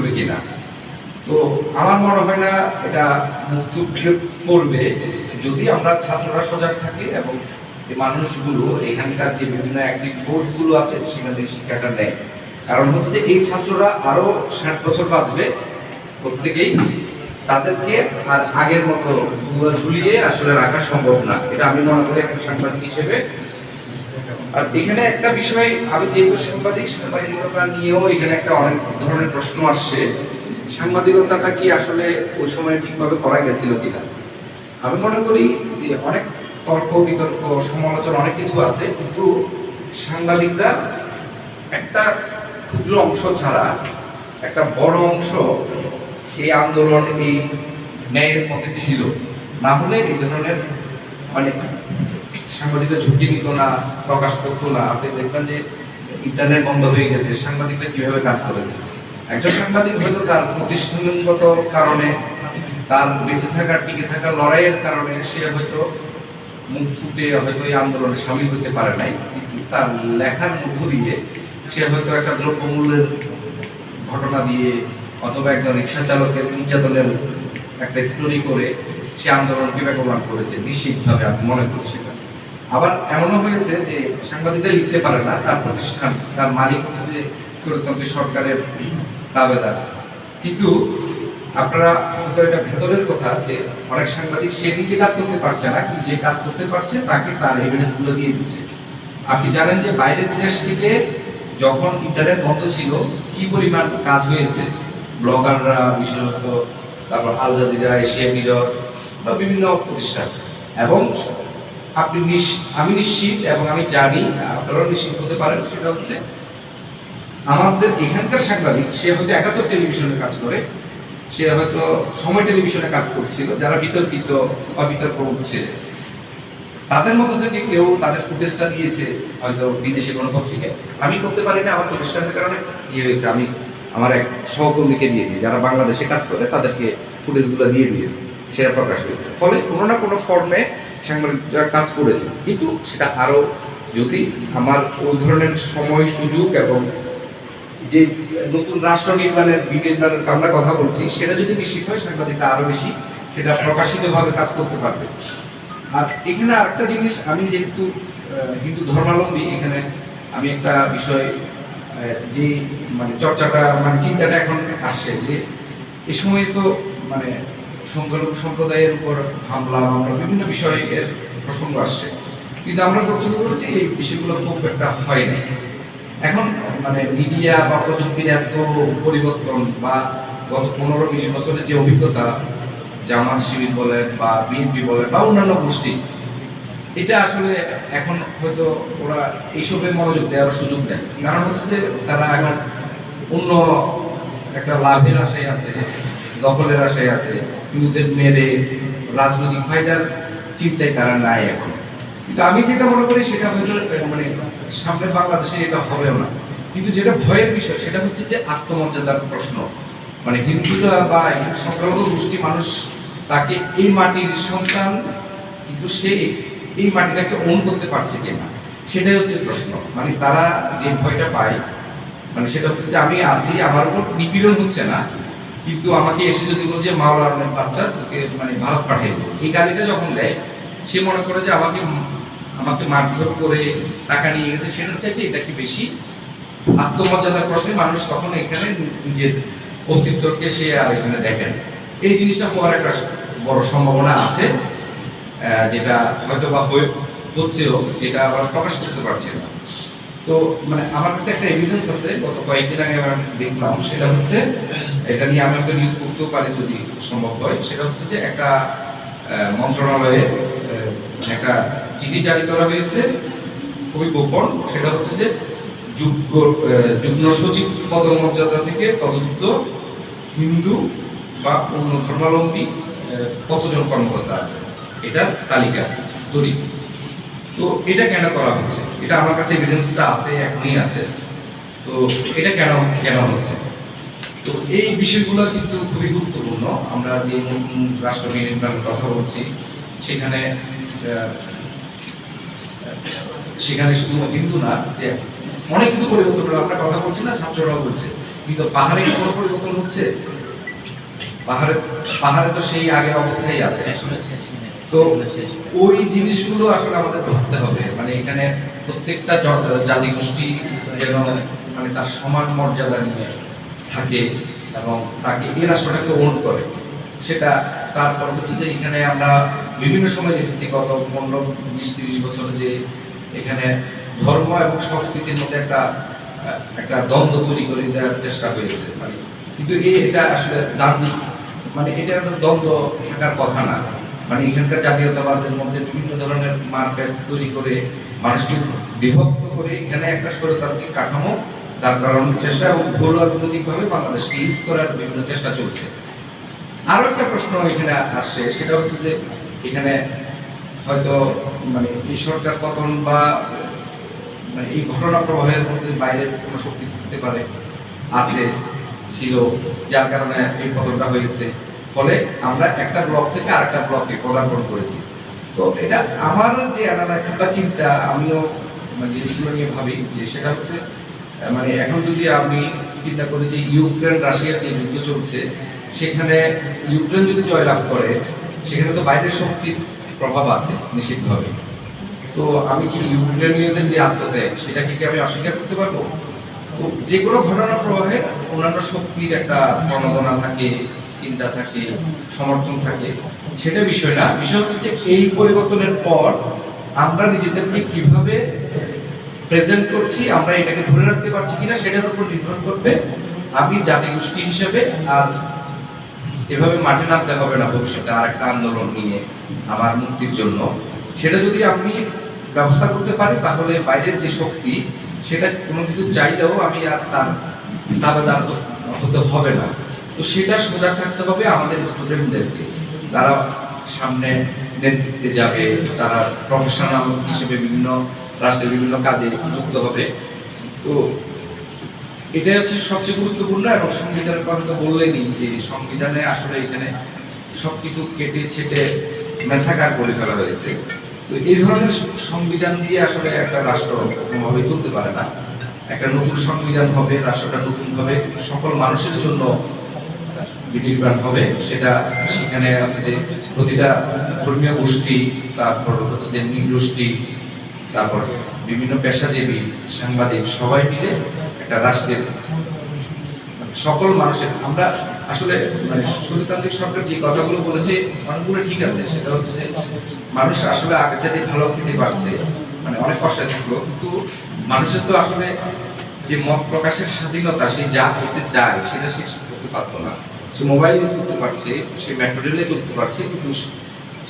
করবে কিনা? তো আমার মনে হয় না এটা থুবড়ে পড়বে যদি আমরা ছাত্ররা সজাগ থাকি এবং মানুষগুলো, এখানকার যে বিভিন্ন অ্যাক্টিভ ফোর্সগুলো আছে, সেখান থেকে শিক্ষাটা নেয়। কারণ হচ্ছে যে এই ছাত্ররা আরও ষাট বছর বাঁচবে প্রত্যেকেই। তাদেরকে আর আগের মতো ঝুলিয়ে আসলে রাখা সম্ভব না। এটা আমি মনে করি একটা সাংবাদিক হিসেবে আর এখানে একটা বিষয়, আমি যেহেতু সাংবাদিক, সাংবাদিকতা নিয়েও এখানে একটা অনেক ধরনের প্রশ্ন আসছে। সাংবাদিকতাটা কি আসলে ওই সময় ঠিকভাবে করা গেছিল কিনা? আমি মনে করি যে অনেক তর্ক, বিতর্ক, সমালোচনা, অনেক কিছু আছে, কিন্তু সাংবাদিকরা একটা ক্ষুদ্র অংশ ছাড়া, একটা বড় অংশ এই আন্দোলন, এই ন্যায়ের পথে ছিল। না হলে এই ধরনের মানে সাংবাদিকরা ঝুঁকি নিত না, প্রকাশ করতো না। আপনি দেখবেন যে ইন্টারনেট বন্ধ হয়ে গেছে। সাংবাদিকরা কীভাবে কাজ করেছে? একজন সাংবাদিক হয়তো তার প্রতিষ্ঠানগত কারণে, তার বেঁচে থাকার, টিকে থাকার লড়াইয়ের কারণে সে হয়তো মুখ ফুটে হয়তো এই আন্দোলনে সামিল হতে পারে নাই। কিন্তু তার লেখার মধ্য দিয়ে সে হয়তো একটা দ্রব্যমূল্যের ঘটনা দিয়ে অথবা একজন রিক্সা চালকের নির্যাতনের একটা স্টোরি করে সে আন্দোলনকে বেগবান করেছে। নিশ্চিতভাবে আমি মনে করি সেটা আবার এমনও হয়েছে যে সাংবাদিকরা লিখতে পারে না, তার প্রতিষ্ঠান, তার মালিক হচ্ছে যে স্বৈরতন্ত্রী সরকারের দাবেদার। কিন্তু আপনারা হয়তো এটা ভেতরের কথা যে অনেক সাংবাদিক সে নিজে কাজ করতে পারছে না, কিন্তু যে কাজ করতে পারছে তাকে তার এভিডেন্সগুলো দিয়ে দিচ্ছে। আপনি জানেন যে বাইরের দেশ থেকে যখন ইন্টারনেট বন্ধ ছিল, কি পরিমাণ কাজ হয়েছে? ব্লগাররা, বিশেষত তারপর আল জাজিরা এশিয়া মিরর বা বিভিন্ন প্রতিষ্ঠান। এবং আপনি আমি নিশ্চিত এবং আমি জানি, আপনারাও নিশ্চিত হতে পারেন, সেটা হচ্ছে আমাদের এখানকার সাংবাদিক, সে হয়তো একাত্তর টেলিভিশনে কাজ করে, সে হয়তো সময় টেলিভিশনে কাজ করছিল, যারা বিতর্কিত বা বিতর্ক উঠছে তাদের মধ্যে থেকে কেউ তাদের ফুটেজটা দিয়েছে, হয়তো বিদেশে কোনো পত্রিকায়। আমি করতে পারি না, আমার প্রতিষ্ঠানের কারণে ইয়ে হয়েছে, আমি আমার এক সহকর্মীকে দিয়ে দিই, যারা বাংলাদেশে কাজ করে, তাদেরকে ফুটেজগুলো দিয়ে দিয়েছে, সেটা প্রকাশ হয়েছে। ফলে কোনো না কোনো ফর্মে সাংবাদিকরা কাজ করেছে। কিন্তু সেটা আরও যদি আমার ওই ধরনের সময়, সুযোগ এবং যে নতুন রাষ্ট্র নির্মাণের বিনির্মাণের আমরা কথা বলছি, সেটা যদি নিশ্চিত হয় সাংবাদিকরা আরও বেশি সেটা প্রকাশিতভাবে কাজ করতে পারবে। আর এখানে আরেকটা জিনিস, আমি যেহেতু হিন্দু ধর্মাবলম্বী, এখানে আমি একটা বিষয় যে মানে চর্চাটা মানে চিন্তাটা এখন আসছে যে এ সময়ে তো মানে সংখ্যালঘু সম্প্রদায়ের উপর হামলা, মামলা, বিভিন্ন বিষয়ের প্রসঙ্গ আসছে। কিন্তু আমরা প্রথমে করেছি এই বিষয়গুলো খুব একটা হয়নি এখন মানে মিডিয়া বা প্রযুক্তির এত পরিবর্তন বা গত পনেরো, বিশ বছরের যে অভিজ্ঞতা, জামাত শিবির বলেন বা বিএনপি বলেন বা অন্যান্য গোষ্ঠী, এটা আসলে এখন হয়তো ওরা এইসবে মনোযোগ দেওয়ার সুযোগ নেই কারণ হচ্ছে যে তারা এখন অন্য একটা লাভের আশায় আছে। দখলের আশায় আছে হিন্দুদের মেরে রাজনৈতিক ফায়দার চিন্তায় তারা নাই এখন। কিন্তু আমি যেটা মনে করি সেটা হয়তো মানে সামনে বাংলাদেশে এটা হবেও না। কিন্তু যেটা ভয়ের বিষয় সেটা হচ্ছে যে আত্মমর্যাদার প্রশ্ন। মানে হিন্দুরা বা সংখ্যালঘু গোষ্ঠী মানুষ, তাকে এই মাটির সন্তান, কিন্তু সে এই মাটিটাকে ওন করতে পারছে কিনা, সেটাই হচ্ছে প্রশ্ন। মানে তারা যে ভয়টা পায় মানে সেটা হচ্ছে যে আমি আছি, আমার উপর নিপীড়ন হচ্ছে না কিন্তু আমাকে এসে যদি বলে যে মাওলা অনেক বাচ্চা তোকে মানে ভারত পাঠিয়ে দেবো। এই গাড়িটা যখন দেয়, সে মনে করে যে, আমাকে আমাকে মারধর করে টাকা নিয়ে গেছে। সেটার চাইতে এটা কি বেশি আত্মমর্যাদার প্রশ্নে মানুষ তখন এখানে নিজের অস্তিত্বকে সে আর এখানে দেখেন এই জিনিসটা হওয়ার একটা বড় সম্ভাবনা আছে যেটা হয়তো বা হচ্ছেও, যেটা আমরা প্রকাশ করতে পারছি না। তো মানে আমার কাছে একটা এভিডেন্স আছে, গত কয়েকদিন আগে আমি দেখলাম, সেটা হচ্ছে এটা নিয়ে আমি হয়তো নিউজ করতেও পারি যদি সম্ভব হয়। সেটা হচ্ছে যে একটা মন্ত্রণালয়ে একটা চিঠি জারি করা হয়েছে। খুবই গোপন। সেটা হচ্ছে যে যুগ্ম যুগ্ম সচিব পদমর্যাদা থেকে তদযুক্ত হিন্দু বা অন্য ধর্মাবলম্বী কতজন কর্মকর্তা আছে? এটার তালিকা তৈরি। তো এটা কেন করা হচ্ছে? এটা আমার কাছে এভিডেন্সটা আছে, এখনই আছে। তো এটা কেন কেন হচ্ছে? তো এই বিষয়গুলো কিন্তু খুবই গুরুত্বপূর্ণ। আমরা যে নতুন রাষ্ট্র নির্মাণের কথা বলছি সেখানে সেখানে শুধু হিন্দু না যে অনেক কিছু পরিবর্তন হলো। আমরা কথা বলছি না ছাত্ররাও বলছে। কিন্তু পাহাড়ে কোনো পরিবর্তন হচ্ছে? পাহাড়ে পাহাড়ে তো সেই আগের অবস্থায় আছে। তো ওই জিনিসগুলো আসলে আমাদের ভাবতে হবে। মানে এখানে প্রত্যেকটা জাতিগোষ্ঠী যেন মানে তার সমান মর্যাদা নিয়ে থাকে এবং তাকে এই রাষ্ট্রটাকে ওন করে। সেটা তারপর হচ্ছে যে এখানে আমরা বিভিন্ন সময় দেখেছি গত পনেরো, বিশ, তিরিশ বছরে যে এখানে ধর্ম এবং সংস্কৃতির মধ্যে একটা একটা দ্বন্দ্ব তৈরি করে দেওয়ার চেষ্টা হয়েছে। মানে কিন্তু এই এটা আসলে দার্মিক মানে এটা একটা দ্বন্দ্ব থাকার কথা না। মানে এখানকার জাতীয়তাবাদের মধ্যে বিভিন্ন ধরনের মার্কেস তৈরি করে মানুষকে বিভক্ত করে এখানে একটা স্বৈরতান্ত্রিক কাঠামো দাঁড় করানোর চেষ্টা এবং ভূ রাজনৈতিকভাবে বাংলাদেশকে ইউজ করার বিভিন্ন চেষ্টা চলছে। আরও একটা প্রশ্ন এখানে আসছে সেটা হচ্ছে যে এখানে হয়তো মানে এই সরকার পতন বা মানে এই ঘটনা প্রবাহের মধ্যে বাইরে কোনো শক্তি থাকতে পারে, আছে, ছিল, যার কারণে এই পতনটা হয়েছে। ফলে আমরা একটা ব্লক থেকে আরেকটা ব্লকে পদার্পণ করেছি। তো এটা আমার যে অ্যানালাইসিস বা চিন্তা, আমিও মানে যেগুলো নিয়ে ভাবি, যে সেটা হচ্ছে মানে এখন যদি আমি চিন্তা করি যে ইউক্রেন, রাশিয়ার যে যুদ্ধ চলছে, সেখানে ইউক্রেন যদি জয়লাভ করে, সেখানে তো বাইরের শক্তির প্রভাব আছে নিশ্চিতভাবে। তো আমি কি ইউক্রেনীয়দের যে আত্মত্যাগ, সেটাকে কি আমি অস্বীকার করতে পারব? তো যে কোনো ঘটনা প্রবাহে অন্যান্য শক্তির একটা প্রণোদনা থাকে, চিন্তা থাকে, সমর্থন থাকে, সেটা বিষয় না। বিষয় হচ্ছে যে এই পরিবর্তনের পর আমরা নিজেদেরকে কীভাবে প্রেজেন্ট করছি, আমরা এটাকে ধরে রাখতে পারছি কিনা সেটার উপর নির্ভর করবে আমি জাতিগোষ্ঠী হিসেবে আর এভাবে মাঠে নামতে হবে না ভবিষ্যতে আর একটা আন্দোলন নিয়ে আমার মুক্তির জন্য। সেটা যদি আমি ব্যবস্থা করতে পারি, তাহলে বাইরের যে শক্তি, সেটা কোনো কিছু চাইলেও আমি আর তার দাবেদার হতে হবে না। তো সেটা সজাগ থাকতে হবে আমাদের স্টুডেন্টদেরকে। তারা সামনে নেতৃত্বে যাবে, তারা প্রফেশনাল হিসেবে বিভিন্ন রাষ্ট্রের বিভিন্ন কাজে যুক্ত হবে। তো এটাই হচ্ছে সবচেয়ে গুরুত্বপূর্ণ এবং সংবিধানের কথা তো বললেনই যে সংবিধানে আসলে এখানে সবকিছু কেটে ছেটে মেসাকার করে ফেলা হয়েছে। তো এই ধরনের সংবিধান দিয়ে আসলে একটা রাষ্ট্র কোনোভাবে চলতে পারে না। একটা নতুন সংবিধান হবে, রাষ্ট্রটা নতুনভাবে সকল মানুষের জন্য বিনির্মাণ হবে। সেটা সেখানে হচ্ছে যে প্রতিটা ধর্মীয় গোষ্ঠী, তারপর হচ্ছে যে নৃগোষ্ঠী তারপর বিভিন্ন পেশাজীবী, সাংবাদিক, সবাই মিলে একটা রাষ্ট্রের মানে সকল মানুষের, আমরা আসলে মানে সুরতান্ত্রিক সরকার যে কথাগুলো বলেছে অনেকগুলো ঠিক আছে, সেটা হচ্ছে যে মানুষ আসলে আগের যাতে ভালো খেতে পারছে মানে অনেক কষ্টে থাকল কিন্তু মানুষের তো আসলে যে মত প্রকাশের স্বাধীনতা সে যা করতে চায়, সেটা সে করতে পারতো না। সে মোবাইল ইউজ করতে পারছে, সে মেট্রো রেলে চলতে পারছে, কিন্তু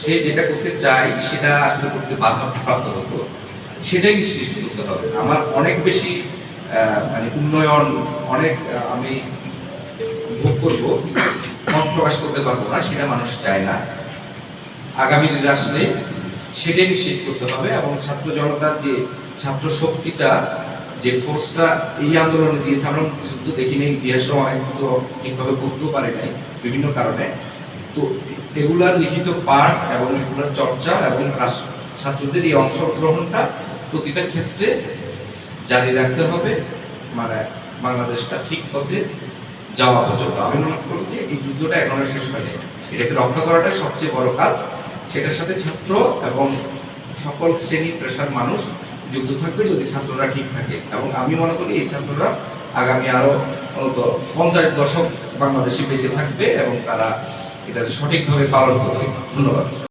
সে যেটা করতে চায়, সেটা আসলে করতে বাধা প্রাপ্ত হতো। সেটাই সৃষ্টি করতে হবে। আমার অনেক বেশি মানে উন্নয়ন, অনেক আমি ভোগ করব মত প্রকাশ করতে পারব না, সেটা মানুষ চায় না। আগামী রাষ্ট্রে সেটাই নিশ্চিত করতে হবে এবং ছাত্র জনতার যে ছাত্র শক্তিটা, যে ফোর্সটা এই আন্দোলনে দিয়েছে, আমরা যুদ্ধ দেখি নাই ইতিহাসও অনেক কিছু ঠিকভাবে বুঝতেও পারি নাই, বিভিন্ন কারণে। তো এগুলার লিখিত পাঠ এবং এগুলার চর্চা এবং ছাত্রদের এই অংশগ্রহণটা প্রতিটা ক্ষেত্রে জারি রাখতে হবে। মানে বাংলাদেশটা ঠিক পথে যাওয়া পর্যন্ত। আমি মনে করি যে এই যুদ্ধটা এখনও শেষ হয়নি। এটাকে রক্ষা করাটাই সবচেয়ে বড় কাজ। সেটার সাথে ছাত্র এবং সকল শ্রেণি পেশার মানুষ যুক্ত থাকবে যদি ছাত্ররা ঠিক থাকে। এবং আমি মনে করি এই ছাত্ররা আগামী আরও অন্তত পঞ্চাশ দশক বাংলাদেশে বেঁচে থাকবে এবং তারা এটা সঠিকভাবে পালন করবে। ধন্যবাদ।